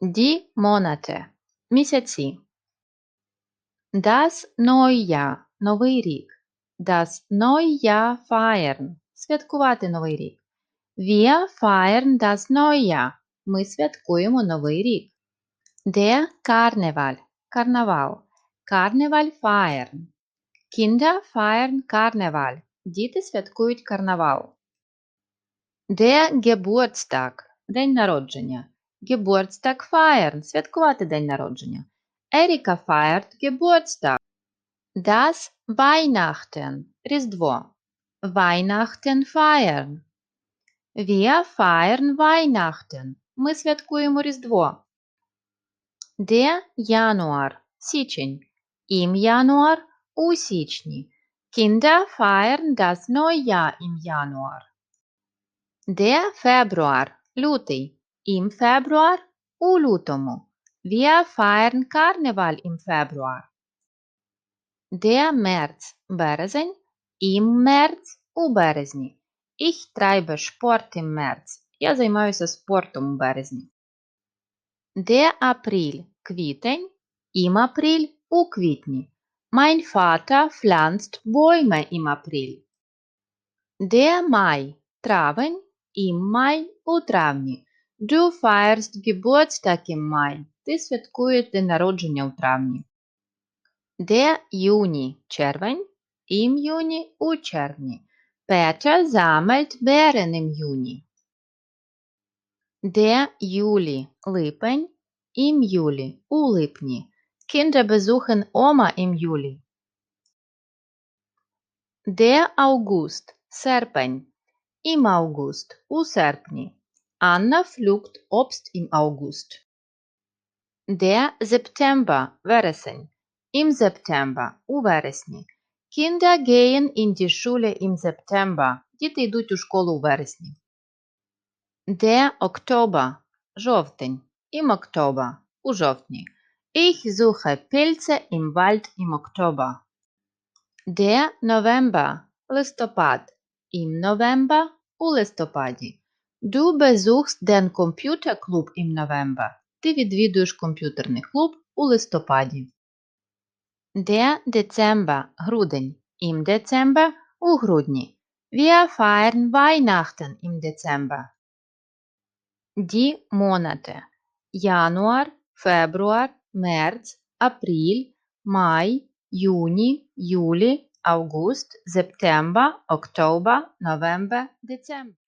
Die Monate – місяці. Das Neujahr – Новий рік. Das Neujahr feiern – святкувати Новий рік. Wir feiern das Neujahr – ми святкуємо Новий рік. Der Karneval – карнавал. Karneval feiern. Kinder feiern Karneval – діти святкують карнавал. Der Geburtstag – день народження. Geburtstag feiern – святкувати день народження. Еріка feiert Geburtstag. Das Weihnachten – Різдво. Weihnachten feiern. Wir feiern Weihnachten. Ми святкуємо Різдво. Der Januar – січень. Im Januar – у січні. Kinder feiern das Neujahr im Januar. Der Februar – лютий. Im Februar – у лютому. Wir feiern Karneval im Februar. Der März – березень. Im März – у березні. Ich treibe Sport im März. Я займаюся спортом у березні. Der April – квітень. Im April – у квітні. Mein Vater pflanzt Bäume im April. Der Mai – травень. Im Mai – у травні. Du feierst Geburtstag im Mai. Ти святкуєш день народження у травні. Der Juni – червень. Im Juni – у червні. Peter sammelt Beeren im Juni. Der Juli – липень. Im Juli – у липні. Kinder besuchen Oma im Juli. Der August – серпень. Im August – у серпні. Anna pflückt Obst im August. Der September – вересень. Im September – у вересні. Kinder gehen in die Schule im September. Діти йдуть у школу у вересні. Der Oktober – жовтень. Im Oktober – у жовтні. Ich suche Pilze im Wald im Oktober. Der November – листопад. Im November – у листопаді. Du besuchst den Computerclub im November. Ти відвідуєш комп'ютерний клуб у листопаді. Der Dezember – грудень. Im Dezember – у грудні. Wir feiern Weihnachten im Dezember. Die Monate Januar, Februar, März, April, Mai, Juni, Juli, August, September, Oktober, November, Dezember.